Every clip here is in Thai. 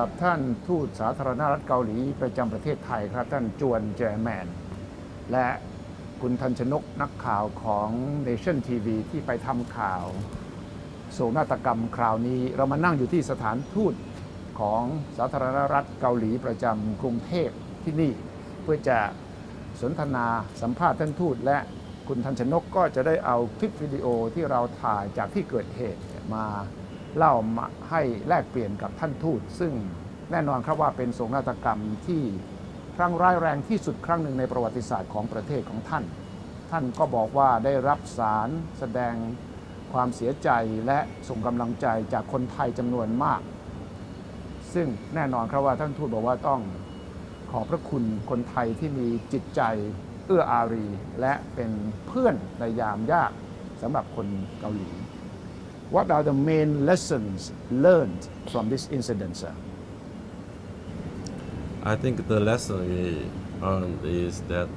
กับท่านทูตสาธารณรัฐเกาหลีประจำประเทศไทยครับ ท่านจวนแจแมน และคุณทันชนกนักข่าวของ Nation TV ที่ไปทำข่าวโศกนาฏกรรมคราวนี้ เรามานั่งอยู่ที่สถานทูตของสาธารณรัฐเกาหลีประจำกรุงเทพที่นี่ เพื่อจะสนทนาสัมภาษณ์ท่านทูตและคุณทันชนกก็จะได้เอาคลิปวิดีโอที่เราถ่ายจากที่เกิดเหตุมา เล่ามาให้แลกเปลี่ยนกับท่านทูต ซึ่งแน่นอนครับว่าเป็นโศกนาฏกรรมที่ครั้งร้ายแรงที่สุดครั้งหนึ่งในประวัติศาสตร์ของประเทศของท่าน ท่านก็บอกว่าได้รับสารแสดงความเสียใจและส่งกำลังใจจากคนไทยจำนวนมาก ซึ่งแน่นอนครับว่าท่านทูตบอกว่าต้องขอบพระคุณคนไทยที่มีจิตใจเอื้ออารี และเป็นเพื่อนในยามยากสำหรับคนเกาหลี What are the main lessons learned from this incident, sir? I think the lesson we learned is that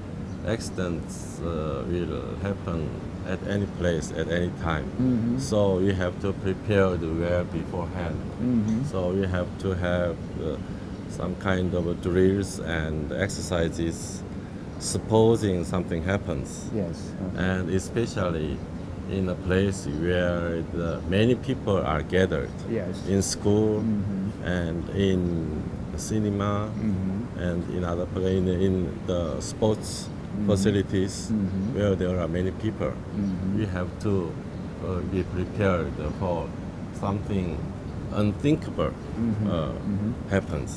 accidents uh, will happen at any place at any time. So we have to prepare the well beforehand. So we have to have uh, some kind of drills and exercises supposing something happens. Yes. And especially in a place where the many people are gathered Yes. in school and in cinema and in other pla- in, in the sports facilities where there are many people we have to uh, be prepared for something unthinkable uh, happens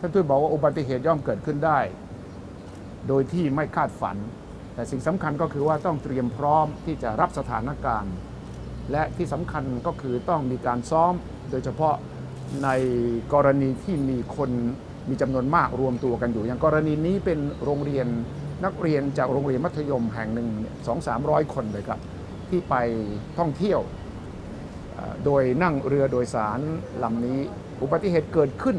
ท่านทูตบอกว่าอุบัติเหตุย่อมเกิดขึ้นได้ โดยที่ไม่คาดฝัน แต่สิ่งสำคัญก็คือว่าต้องเตรียมพร้อมที่จะรับสถานการณ์ และที่สำคัญก็คือต้องมีการซ้อม โดยเฉพาะในกรณีที่มีคนมีจำนวนมากรวมตัวกันอยู่ อย่างกรณีนี้เป็นโรงเรียนนักเรียนจากโรงเรียนมัธยมแห่งหนึ่งสองสามร้อยคนเลยครับ ที่ไปท่องเที่ยว โดยนั่งเรือโดยสารลำนี้อุบัติเหตุเกิดขึ้น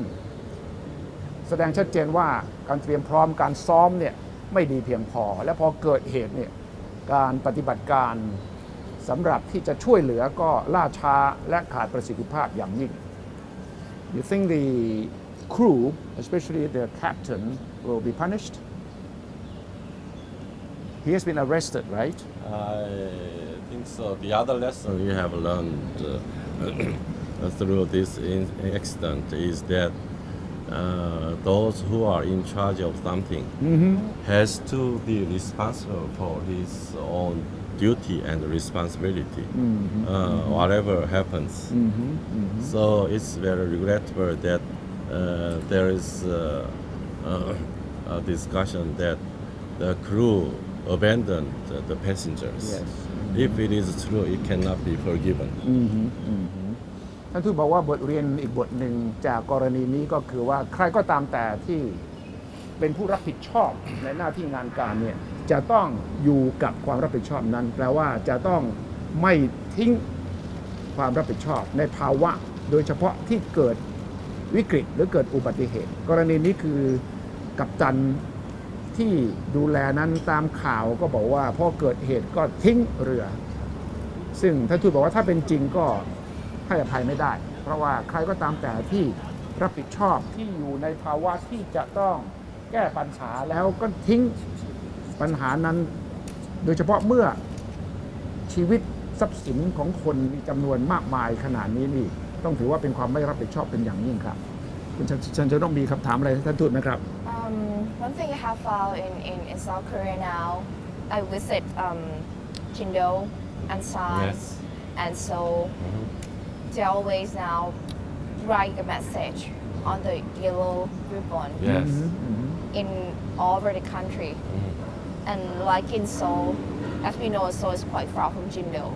แสดงชัดเจนว่าการเตรียมพร้อมการซ้อมเนี่ย ไม่ดีเพียงพอ และพอเกิดเหตุเนี่ยการปฏิบัติการสำหรับที่จะช่วยเหลือก็ล่าช้าและขาดประสิทธิภาพอย่างยิ่ง You think the crew, especially the captain, will be punished? He has been arrested, right? I think so. The other lesson we have learned uh, through this in- accident is that uh, those who are in charge of something has to be responsible for his own duty and responsibility, uh, whatever happens. So it's very regrettable that uh, there is uh, uh, a discussion that the crew abandoned the passengers. Yes. If it is true, it cannot be forgiven. ท่านทูตบอกว่าบทเรียนอีกบทหนึ่งจากกรณีนี้ก็คือว่าใครก็ตามแต่ที่เป็นผู้รับผิดชอบในหน้าที่งานการเนี่ยจะต้องอยู่กับความรับผิดชอบนั้น แปลว่าจะต้องไม่ทิ้งความรับผิดชอบในภาวะ โดยเฉพาะที่เกิดวิกฤตหรือเกิดอุบัติเหตุ กรณีนี้คือกัปตันที่ดูแลนั้นตามข่าวก็บอกว่าพอเกิดเหตุก็ทิ้งเรือ ซึ่งท่านทูตบอกว่าถ้าเป็นจริงก็ ให้อภัยไม่ได้ เพราะว่าใครก็ตามแต่ที่รับผิดชอบที่อยู่ในภาวะที่จะต้องแก้ปัญหาแล้วก็ทิ้งปัญหานั้น โดยเฉพาะเมื่อชีวิตทรัพย์สินของคนมีจำนวนมากมายขนาดนี้นี่ ต้องถือว่าเป็นความไม่รับผิดชอบเป็นอย่างยิ่งครับคุณชันชันจะต้องมีคำถามอะไรให้ท่านทูตไหมครับ Um, one thing I have found in, in, in South Korea now, I visit um, Jindo and San, Yes. and so they always now write a message on the yellow ribbon Yes. Mm-hmm, mm-hmm. in all over the country. Mm-hmm. And like in Seoul, as we know, Seoul is quite far from Jindo,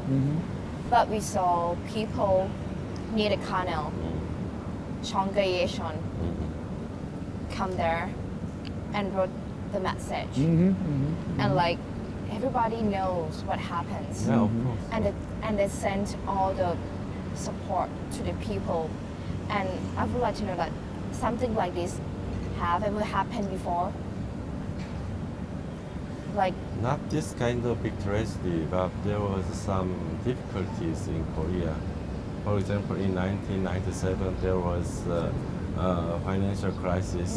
but we saw people near the canal, Chonggaeshon, come there and wrote the message. And like everybody knows what happens. Yeah, of course. And, it, and they sent all the support to the people. And I would like to know that something like this have ever happened before? Like Not this kind of big tragedy, but there was some difficulties in Korea For example, in 1997, there was uh, a financial crisis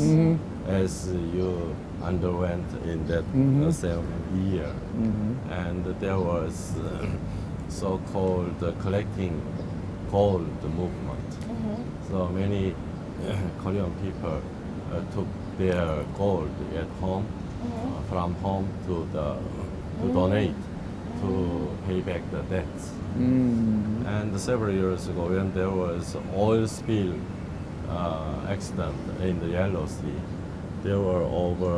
as you underwent in that uh, same year. And there was uh, so-called uh, evolved the movement. Mm -hmm. So many uh, Korean people uh, took their gold at home, mm -hmm. uh, from home to the to mm-hmm. donate mm-hmm. to pay back the debts. Mm. And several years ago, when there was oil spill uh, accident in the Yellow Sea, there were over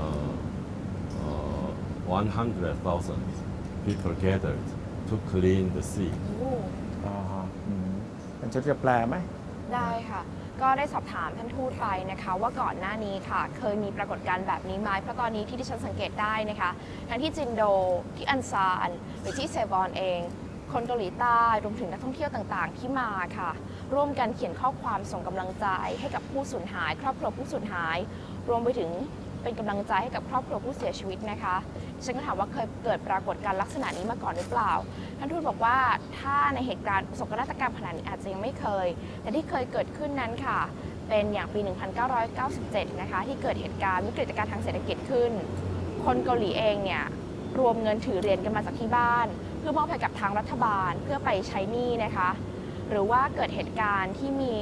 uh, uh, 100,000 people gathered to clean the sea. มันจะแปลไหม ได้ค่ะ ก็ได้สอบถามท่านทูตไปนะคะ ว่าก่อนหน้านี้ค่ะ เคยมีปรากฏการณ์แบบนี้ไหมเพราะตอนนี้ที่ที่ฉันสังเกตได้นะคะ ทั้งที่จินโดที่อันซานหรือที่เซวอนเอง คนเกาหลีใต้รวมถึงนักท่องเที่ยวต่างๆ ที่มาค่ะ ร่วมกันเขียนข้อความส่งกำลังใจให้กับผู้สูญหาย ครอบครัวผู้สูญหาย รวมไปถึง เป็นกำลังใจให้กับครอบครัวผู้เสียชีวิตนะคะฉันก็ถามว่าเคยเกิดปรากฏการณ์ลักษณะนี้มาก่อนหรือเปล่า ท่านทูตบอกว่าถ้าในเหตุการณ์โศกนาฏกรรมขนาดนี้อาจจะยังไม่เคย แต่ที่เคยเกิดขึ้นนั้นค่ะ เป็นอย่างปี 1997 นะคะ ที่เกิดเหตุการณ์วิกฤตการณ์ทางเศรษฐกิจขึ้น คนเกาหลีเองเนี่ยรวมเงินถือเหรียญกันมาจากที่บ้าน เพื่อมอบให้กับทางรัฐบาลเพื่อไปใช้หนี้นะคะ หรือว่าเกิดเหตุการณ์ที่มี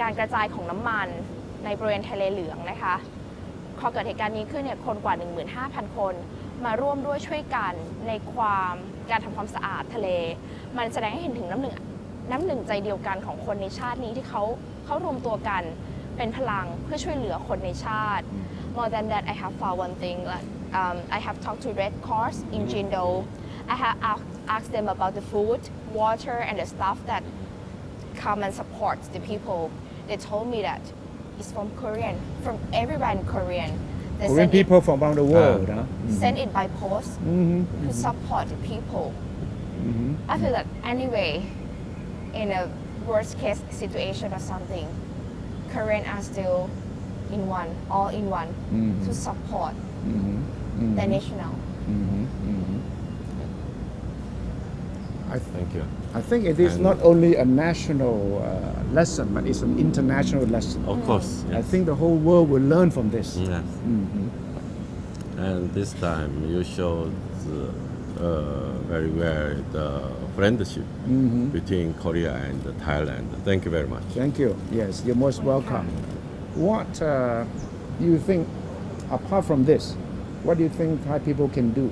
การกระจายของน้ำมันในบริเวณทะเลเหลืองนะคะ พอเกิดเหตุการณ์นี้ขึ้นเนี่ยคนกว่า 15,000 คน มาร่วมด้วยช่วยกันในความการทำความสะอาดทะเล มันแสดงให้เห็นถึงน้ำหนึ่งน้ำหนึ่งใจเดียวกันของคนในชาตินี้ที่เขาเขารวมตัวกันเป็นพลังเพื่อช่วยเหลือคนในชาติ More than that I have found one thing like um, I have talked to Red Cross in Jindo I have asked, asked them about the food water and the stuff that come and support the people they told me that is from Korean, from everyone Korean. They Korean it- people from around the ah. world. huh? Mm-hmm. send it by post Mhm. to mm-hmm. support the people. Mhm. I feel that anyway, in a worst case situation or something, Korean are still in one, all in one, Mhm. to mm-hmm. support Mhm. the national. Mhm. Mhm. I th- Thank you. I think it is And- not only a national uh, lesson, but it's an international lesson. Of course. I think the whole world will learn from this. Yes. Mhm. And this time you showed uh, very well the friendship between Korea and Thailand. Thank you very much. Thank you. Yes, you're most welcome. What uh, do you think, apart from this, what do you think Thai people can do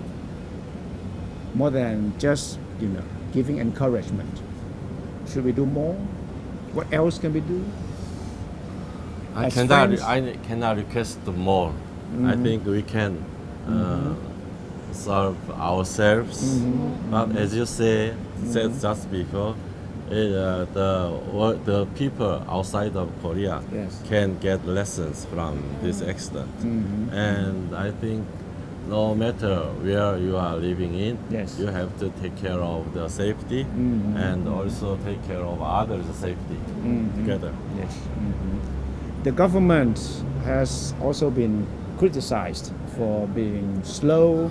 more than just, you know, giving encouragement? Should we do more? What else can we do? I As cannot, friends? I cannot request more. I mm-hmm. think we can uh, mm-hmm. serve ourselves. Mm-hmm. But as you say, said just before, it, uh, the the people outside of Korea Yes. can get lessons from this accident. And I think no matter where you are living in, Yes. you have to take care of the safety mm-hmm. and also take care of others' safety mm-hmm. together. Yes. Mm-hmm. The government has also been criticized for being slow,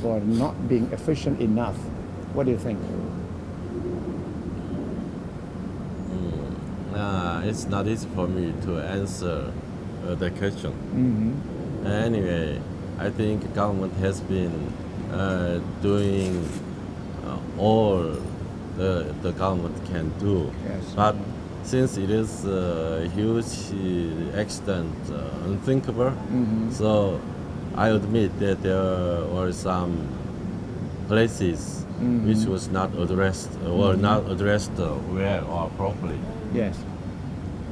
for not being efficient enough. What do you think? Uh, it's not easy for me to answer uh, the question. Anyway, I think government has been uh, doing uh, all the, the government can do. Yes. But since it is a huge uh, accident, uh, unthinkable, so I admit that there were some places which was not addressed or not addressed uh, well or properly. Yes.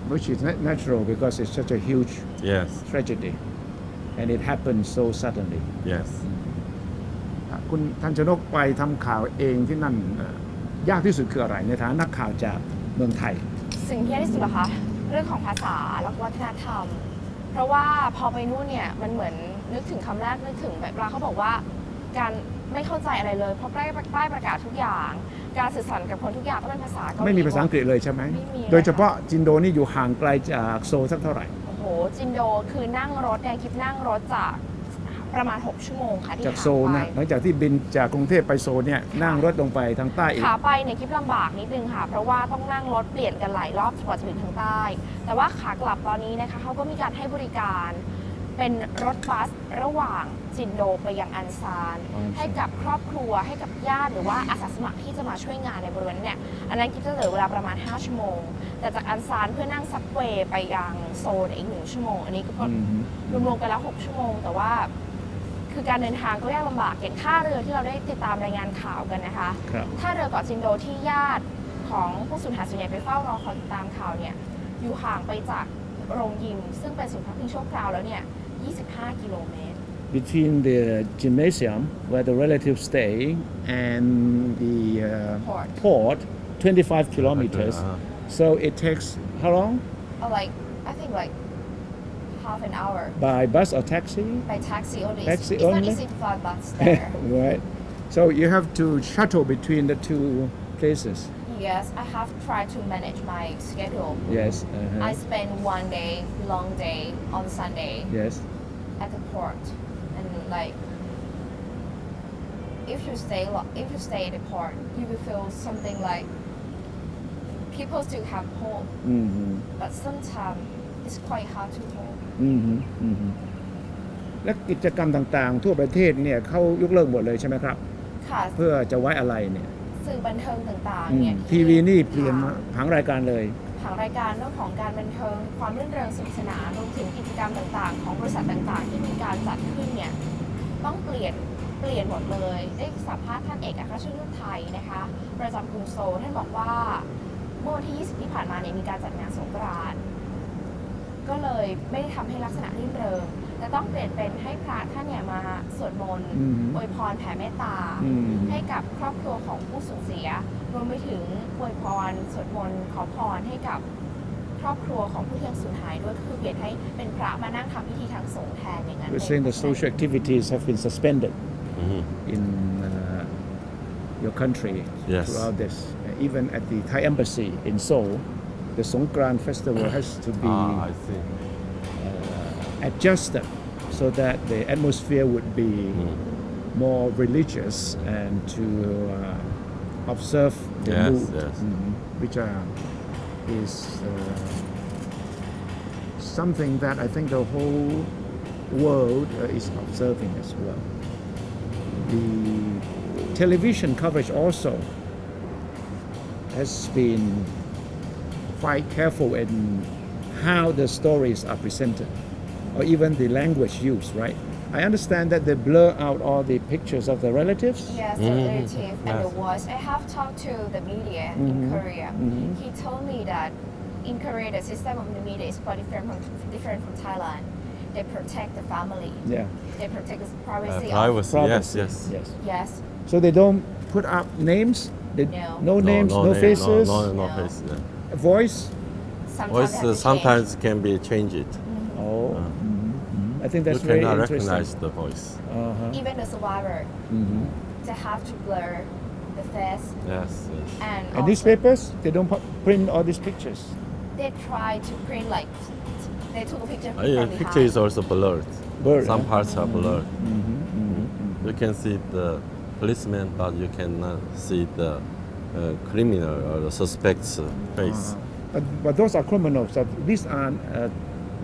Which is natural because it's such a huge Yes, tragedy and it happened so suddenly. yes. อะคุณทันชนกไปทำข่าวเองที่นั่นเอ่อยากที่สุดคืออะไร ในฐานะนักข่าวจากเมืองไทย สิ่งที่ยากที่สุดเหรอคะเรื่องของภาษาแล้วก็วัฒนธรรม เพราะว่าพอไปนู่นเนี่ยมันเหมือนนึกถึงคำแรกนึกถึงแบบเวลาเขาบอกว่าการไม่เข้าใจอะไรเลยเพราะป้ายป้ายประกาศทุกอย่าง การสื่อสารกับคนทุกอย่างต้องเป็นภาษาเกาหลีไม่มีภาษาอังกฤษเลยใช่ไหมไม่มีเลยโดยเฉพาะจินโดนี่อยู่ห่างไกลจากโซลสักเท่าไหร่โอ้โห จินโดคือนั่งรถเนี่ยคิดนั่งรถจากประมาณ 6 ชั่วโมงค่ะที่จากหโซลนะไปหลังจากที่บินจากกรุงเทพไปโซลเนี่ยนั่งรถลงไปทางใต้อีกขาไปเนี่ยคลิปลำบากนิดนึงค่ะ เพราะว่าต้องนั่งรถเปลี่ยนกันหลายรอบกว่าจะถึงทางใต้ แต่ว่าขากลับตอนนี้นะคะเขาก็มีการให้บริการ เป็นรถบัสระหว่างจินโดไปยังอันซานอันซาน ให้กับครอบครัวให้กับญาติหรือว่าอาสาสมัครที่จะมาช่วยงานในบริเวณนั้นเนี่ยอันนั้นคิดจะเหลือเวลาประมาณ 5 ชั่วโมง แต่จากอันซานเพื่อนั่งซับเวย์ไปยังโซนอีกหนึ่งชั่วโมง อันนี้ก็อืมรวมๆกันแล้ว 6 ชั่วโมง แต่ว่า คือการเดินทางก็ยากลำบากอย่างท่าเรือที่เราได้ติดตามรายงานข่าวกันนะคะครับท่าเรือเกาะจินโดที่ญาติของผู้สูญหายส่วนใหญ่ไปเฝ้ารอคอยติดตามข่าวเนี่ยอยู่ห่างไปจากโรงยิม ซึ่งเป็นศูนย์พักพิงชั่วคราวแล้วเนี่ย 25 กิโลเมตร between the gymnasium where the relatives stay and the uh, Port. port 25 kilometers Uh, so it takes how long Uh, like I think like half an hour by bus or taxi by taxi only. Taxi it's, it's only? not easy to fly bus there. right so you have to shuttle between the two places yes, I have tried to manage my schedule. yes uh-huh. I spend one day, long day on Sunday yes at the port, and like if you stay lo- if you stay at the port, you will feel something like people still have hope, mm-hmm. but sometimes it's quite hard to hold. อืมฮึอืมฮึและกิจกรรมต่างๆ ทั่วประเทศเนี่ยเขายกเลิกหมดเลยใช่ไหมครับ ค่ะ เพื่อจะไว้อะไรเนี่ย สื่อบันเทิงต่างอืๆมเนี่ยทีวีนี่เปลี่ยนมาผังรายการเลยผังรายการเรื่องของการบันเทิง ความรื่นเริงสนุกสนานรวมถึงกิจกรรมต่างๆ ของบริษัทต่างๆ ที่มีการจัดขึ้นเนี่ยต้องเปลี่ยนเปลี่ยนหมดเลย ได้สัมภาษณ์ท่านเอกอัครราชทูตไทยนะคะประจำกรุงโซลท่านบอกว่าเมื่อวันที่ 20 ที่ผ่านมาเนี่ยมีการจัดงานสงกรานต์ก็เลยไม่ได้ทำให้ลักษณะรื่นเริง แต่ต้องเปลี่ยนเป็นให้พระท่านเนี่ยมาสวดมนต์อืม อวยพรแผ่เมตตา อืม ให้กับครอบครัวของผู้สูญเสีย รวมไปถึงอวยพรสวดมนต์ขอพรให้กับครอบครัวของผู้ที่ยังสูญหายด้วยก็คือเปลี่ยนให้เป็นพระมานั่งทำพิธีทางสงฆ์แทนอย่างนั้น We're saying the social activities have been suspended mhm. in uh, your country Yes. throughout this. Uh, even at the Thai embassy in Seoul, the Songkran festival has to be Ah, I see. Uh, adjusted so that the atmosphere would be Mm. more religious and to uh, observe the Yes, mood, yes. Mhm, which uh, is uh, something that I think the whole world uh, is observing as well. The television coverage also has been quite careful in how the stories are presented or even the language used, right? I understand that they blur out all the pictures of the relatives. Yes, the Mhm. relative and the Yes. voice. I have talked to the media in Mhm. Korea. Mhm. He told me that in Korea the system of the media is quite different from different from Thailand. They protect the family. Yeah. They protect the Uh, privacy. of, privacy, yes, yes. Yes. yes. So they don't put up names. They, No. names, no, name, faces, No, no, no No. face. Yeah. voice. Sometimes, Voice uh, sometimes can be changed. Oh, Uh. mhm, mhm. I think that's you very cannot interesting. recognize the voice. Uh-huh. Even the survivor, Mhm. they have to blur the face Yes, yes. and, And newspapers, they don't print all these pictures. they try to print like they took a picture Uh, yeah, behind. picture is also blurred. Blurred, Some huh? parts are blurred. Mhm, mhm, You can see the policeman, but you cannot see the uh, criminal or the suspect's uh, face. Uh, but, but those are criminals. That these are uh,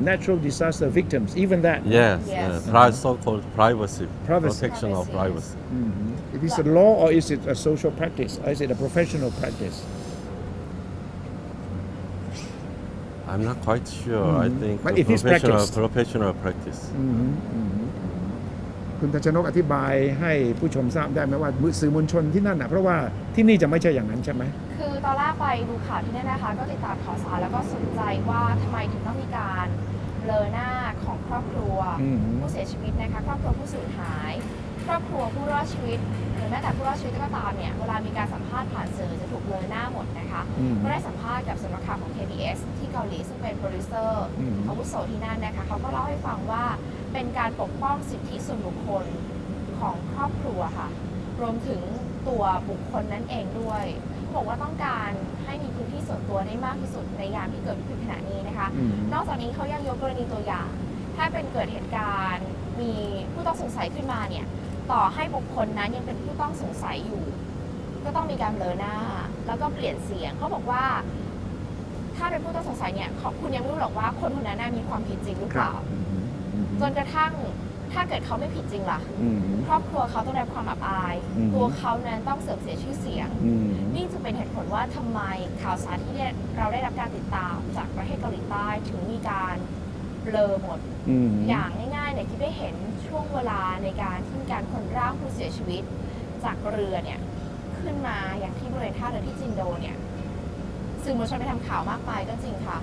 natural disaster victims. Even that. Yes, Yes. yes. Pri- so-called privacy, Privacy. protection of Privacy, privacy. Mhm. It is a law or is it a social practice? Or is it a professional practice? I'm not quite sure. I Mhm. think But the it is professional, practiced. professional practice. อืมอืมคุณทัชนกอธิบายให้ผู้ชมทราบได้ไหมว่าสื่อมวลชนที่นั่นนะเพราะว่าที่นี่จะไม่ใช่อย่างนั้นใช่ไหม คือตอนแรกไปดูข่าวที่นั่นนะคะ ก็ติดตามข่าวสารแล้วก็สนใจว่าทำไมถึงต้องมีการเบล อหน้าของครอบครัว อืม ผู้เสียชีวิตนะคะครอบครัวผู้สูญหาย ครอบครัวผู้รอดชีวิต หรือแม้แต่ผู้รอดชีวิตก็ตามเนี่ยเวลามีการสัมภาษณ์ผ่านสื่อจะถูกเบลอหน้าหมดนะคะอืม ก็ได้สัมภาษณ์กับสำนักข่าวของ KBS ที่เกาหลีซึ่งเป็นโปรดิวเซอร์อืม อาวุโสที่นั่นนะคะเขาก็เล่าให้ฟังว่าเป็นการปกป้องสิทธิส่วนบุคคลของครอบครัวค่ะ รวมถึงตัวบุคคลนั้นเองด้วยเขา บอกว่าต้องการให้มีพื้นที่ส่วนตัวได้มากที่สุดในยามที่เกิดวิกฤตขณะนี้นะคะ อืม นอกจากนี้เขายังยกกรณีตัวอย่าง ถ้าเป็นเกิดเหตุการณ์มีผู้ต้องสงสัยขึ้นมาเนี่ย ต่อให้บุคคลนั้นยังเป็นผู้ต้องสงสัยอยู่ ก็ต้องมีการเบลอหน้า แล้วก็เปลี่ยนเสียงเขาบอกว่า ถ้าเป็นผู้ต้องสงสัยเนี่ยเขาคุณยังไม่รู้หรอกว่าคนคนนั้นน่ะมีความผิดจริงหรือคเปรับล่า อืมอืมจนกระทั่ง ถ้าเกิดเขาไม่ผิดจริงล่ะ อืม ครอบครัวเขาต้องได้รับความอับอาย อืม ตัวเขานั้นต้องเสื่อมเสียชื่อเสียง อืม นี่จึงเป็นเหตุผลว่าทำไมข่าวสารที่ได้เราได้รับการติดตามจากประเทศเกาหลีใต้ถึงมีการเบลอหมด อืม อย่างง่ายๆเนี่ยที่ได้เห็นช่วงเวลาในการที่มีการขนร่างผู้เสียชีวิต จากเรือเนี่ยขึ้นมาอย่างที่บริเวณท่าเรือที่จินโดเนี่ยสื่อมวลชนไปทำข่าวมากมายก็จริงค่ะ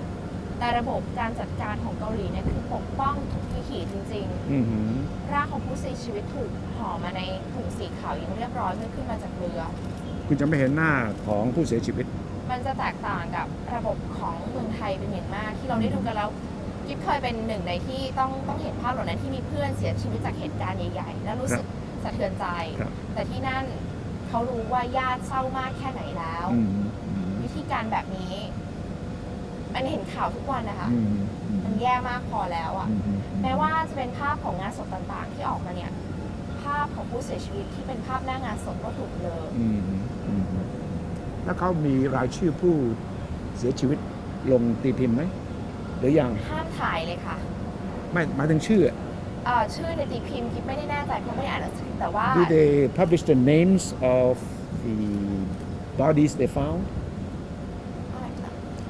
แต่ระบบการจัดการของเกาหลีเนี่ยคือปกป้องทุกที่ขีดจริง ๆ อืมร่างของผู้เสียชีวิตถูกห่อมาในถุงสีขาวอย่างเรียบร้อยเมื่อขึ้นมาจากเรือ คุณจะไม่เห็นหน้าของผู้เสียชีวิต มันจะแตกต่างกับระบบของเมืองไทยเป็นอย่างมาก ที่เราได้ดูกันแล้วกิ๊บเคยเป็นหนึ่งในที่ต้องต้องเห็นภาพเหล่านั้นที่มีเพื่อนเสียชีวิตจากเหตุการณ์ใหญ่ๆ แล้วรู้สึกสะเทือนใจ ครับ แต่ที่นั่นเขารู้ว่าญาติเศร้ามากแค่ไหนแล้ว อืมวิธีการแบบนี้ มันเห็นข่าวทุกวันนะคะ อืมมันแย่มากพอแล้วอะอืมแม้ว่าจะเป็นภาพของงานศพต่างๆ ที่ออกมาเนี่ย ภาพของผู้เสียชีวิตที่เป็นภาพหน้างานศพก็ถูกเบลออืมอืมแล้วเขามีรายชื่อผู้เสียชีวิตลงตีพิมพ์ไหมหรือยังห้ามถ่ายเลยค่ะไม่หมายถึงชื่อ เอ่อชื่อในตีพิมพ์กิ๊บไม่ได้แน่ใจเพราะไม่ได้อ่านหนังสือแต่ว่า Do they publish the names of the bodies they found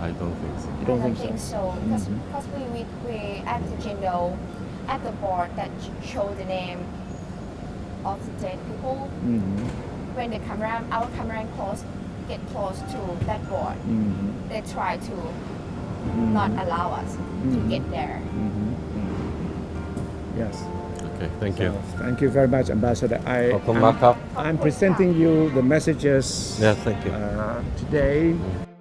I don't think so. You don't I don't think, so? Because mm -hmm. we, we, at the window, at the board that show the name of the dead people, mm -hmm. when the camera, our camera close, get close to that board, mm -hmm. they try to mm-hmm. not allow us to mm-hmm. get there. Mm-hmm. Yes. Okay, thank you. So, thank you very much, Ambassador. I, Welcome am, back up. I'm presenting you the messages Yeah. thank you. Uh, today. Mm.